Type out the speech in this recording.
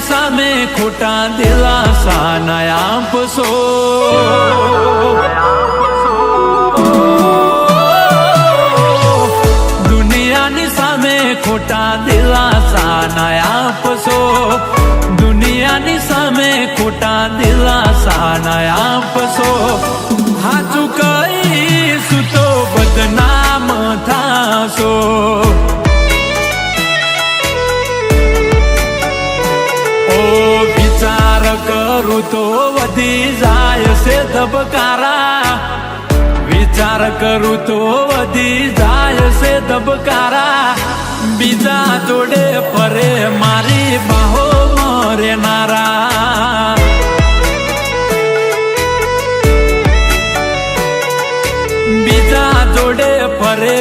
દુનિયાની સામે ખોટા દિલાસા ના આપશો. દુનિયાની સામે ખોટા દિલાસા ના આપશો. દુનિયાની સામે ખોટા દિલાસા ના આપશો. કરું તો વધી જાય છે ધબકારા વિચાર કરું તો વધી જાય છે ધબકારા બીજા જોડે ફરે મારી બાહો મરે નારા બીજા જોડે ફરે